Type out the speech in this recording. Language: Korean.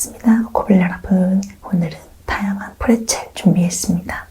반갑습니다. 코블 여러분. 오늘은 다양한 프레첼 준비했습니다.